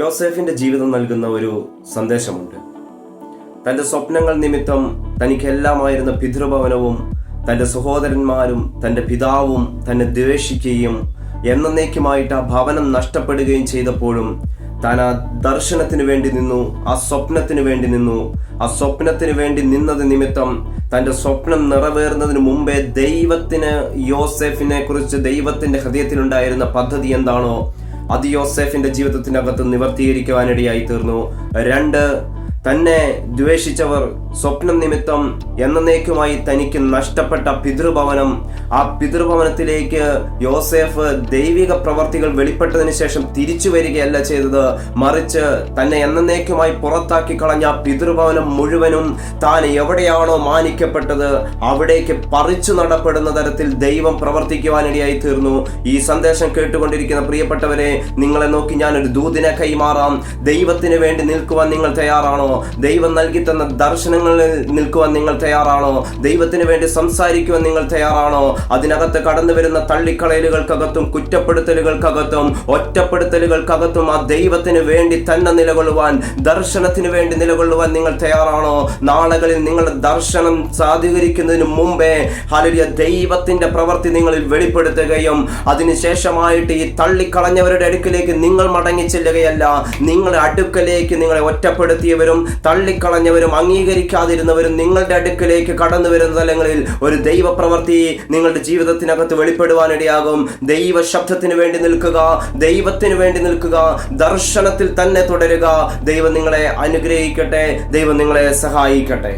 യോസേഫിന്റെ ജീവിതം നൽകുന്ന ഒരു സന്ദേശമുണ്ട്. തന്റെ സ്വപ്നങ്ങൾ നിമിത്തം തനിക്കെല്ലാമായിരുന്ന പിതൃഭവനവും തന്റെ സഹോദരന്മാരും തന്റെ പിതാവും തന്നെ ദ്വേഷിക്കുകയും എന്നേക്കുമായിട്ട് ആ ഭവനം നഷ്ടപ്പെടുകയും ചെയ്തപ്പോഴും താൻ ആ ദർശനത്തിന് വേണ്ടി നിന്നു ആ സ്വപ്നത്തിന് വേണ്ടി നിന്നു ആ സ്വപ്നത്തിന് വേണ്ടി നിന്നത് നിമിത്തം തന്റെ സ്വപ്നം നിറവേറുന്നതിന് മുമ്പേ ദൈവത്തിന് യോസെഫിനെ കുറിച്ച് ദൈവത്തിന്റെ ഹൃദയത്തിലുണ്ടായിരുന്ന പദ്ധതി എന്താണോ അത് യോസെഫിന്റെ ജീവിതത്തിനകത്ത് നിവർത്തീകരിക്കുവാനിടയായി തീർന്നു. രണ്ട് തന്നെ ദ്വേഷിച്ചവർ സ്വപ്നം നിമിത്തം എന്നേക്കുമായി തനിക്ക് നഷ്ടപ്പെട്ട പിതൃഭവനം. ആ പിതൃഭവനത്തിലേക്ക് യോസേഫ് ദൈവിക പ്രവർത്തികൾ വെളിപ്പെട്ടതിന് ശേഷം തിരിച്ചു വരികയല്ല ചെയ്തത്. മറിച്ച് തന്നെ എന്നേക്കുമായി പുറത്താക്കി കളഞ്ഞ പിതൃഭവനം മുഴുവനും താൻ എവിടെയാണോ മാനിക്കപ്പെട്ടത് അവിടേക്ക് പറിച്ചു നടപ്പെടുന്ന തരത്തിൽ ദൈവം പ്രവർത്തിക്കുവാനിടയായി തീർന്നു. ഈ സന്ദേശം കേട്ടുകൊണ്ടിരിക്കുന്ന പ്രിയപ്പെട്ടവരെ നിങ്ങളെ നോക്കി ഞാനൊരു ദൂതിനെ കൈമാറാം. ദൈവത്തിന് വേണ്ടി നിൽക്കുവാൻ നിങ്ങൾ തയ്യാറാണോ? ദൈവം നൽകി തന്ന ദർശനങ്ങളിൽ നിൽക്കുവാൻ നിങ്ങൾ തയ്യാറാണോ? ദൈവത്തിന് വേണ്ടി സംസാരിക്കുവാൻ നിങ്ങൾ തയ്യാറാണോ? അതിനകത്ത് കടന്നു വരുന്ന തള്ളിക്കളയലുകൾക്കകത്തും കുറ്റപ്പെടുത്തലുകൾക്കകത്തും ഒറ്റപ്പെടുത്തലുകൾക്കകത്തും ആ ദൈവത്തിന് വേണ്ടി തന്നെ നിലകൊള്ളുവാൻ ദർശനത്തിന് വേണ്ടി നിലകൊള്ളുവാൻ നിങ്ങൾ തയ്യാറാണോ? നാളുകളിൽ നിങ്ങളുടെ ദർശനം സാധീകരിക്കുന്നതിന് മുമ്പേ ഹലിയ ദൈവത്തിന്റെ പ്രവൃത്തി നിങ്ങളിൽ വെളിപ്പെടുത്തുകയും അതിനുശേഷമായിട്ട് ഈ തള്ളിക്കളഞ്ഞവരുടെ അടുക്കിലേക്ക് നിങ്ങൾ മടങ്ങി ചെല്ലുകയല്ല. നിങ്ങളുടെ അടുക്കലേക്ക് നിങ്ങളെ ഒറ്റപ്പെടുത്തിയവരും തള്ളിക്കളഞ്ഞവരും അംഗീകരിക്കാതിരുന്നവരും നിങ്ങളുടെ അടുക്കലേക്ക് കടന്നു വരുന്ന തലങ്ങളിൽ ഒരു ദൈവപ്രവൃത്തി നിങ്ങളുടെ ജീവിതത്തിനകത്ത് വെളിപ്പെടുവാനിടയാകും ദൈവ ശബ്ദത്തിന് വേണ്ടി നിൽക്കുക ദൈവത്തിന് വേണ്ടി നിൽക്കുക ദർശനത്തിൽ തന്നെ തുടരുക. ദൈവം നിങ്ങളെ അനുഗ്രഹിക്കട്ടെ ദൈവം നിങ്ങളെ സഹായിക്കട്ടെ.